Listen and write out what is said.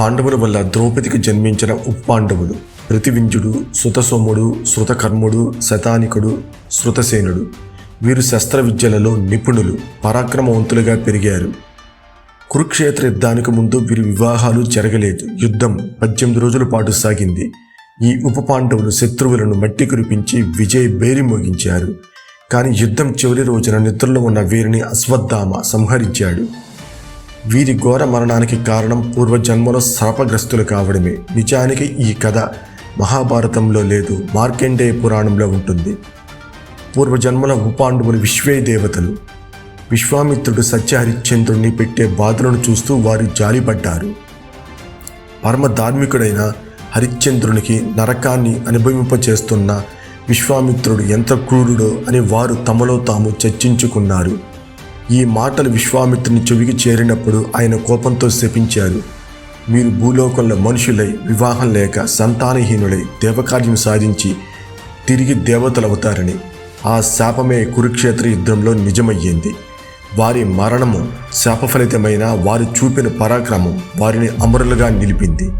పాండవుల వల్ల ద్రౌపదికి జన్మించిన ఉప్పాండవులు ప్రతివింజుడు శృతసోముడు శృతకర్ముడు శతానికుడు శృతసేనుడు. వీరు శస్త్ర విద్యలలో నిపుణులు పరాక్రమవంతులుగా పెరిగారు. కురుక్షేత్ర యుద్ధానికి ముందు వీరి వివాహాలు జరగలేదు. యుద్ధం పద్దెనిమిది రోజుల పాటు సాగింది. ఈ ఉప పాండవులు శత్రువులను మట్టి కురిపించి విజయ్ బేరి మోగించారు. కానీ యుద్ధం చివరి రోజున నిద్రలో ఉన్న వీరిని అశ్వత్థామ సంహరించాడు. వీరి ఘోర మరణానికి కారణం పూర్వజన్మలో శాపగ్రస్తులు కావడమే. నిజానికి ఈ కథ మహాభారతంలో లేదు. మార్కండేయ పురాణంలో ఉంటుంది. పూర్వజన్మల ఉపాండవులు విశ్వే దేవతలు విశ్వామిత్రుడు సత్యహరిశ్చంద్రుణ్ణి పెట్టే బాధలను చూస్తూ వారు జాలిపడ్డారు. పరమ ధార్మికుడైన హరిశ్చంద్రునికి నరకాన్ని అనుభవింపచేస్తున్న విశ్వామిత్రుడు ఎంత క్రూరుడో అని వారు తమలో తాము చర్చించుకున్నారు. ఈ మాటలు విశ్వామిత్రుని చెవికి చేరినప్పుడు ఆయన కోపంతో శపించారు. మీరు భూలోకంలో మనుషులై వివాహం లేక సంతానహీనులై దేవకార్యం సాధించి తిరిగి దేవతలవుతారని ఆ శాపమే కురుక్షేత్ర యుద్ధంలో నిజమయ్యింది. వారి మరణము శాపఫలితమైన వారు చూపిన పరాక్రమం వారిని అమరులుగా నిలిపింది.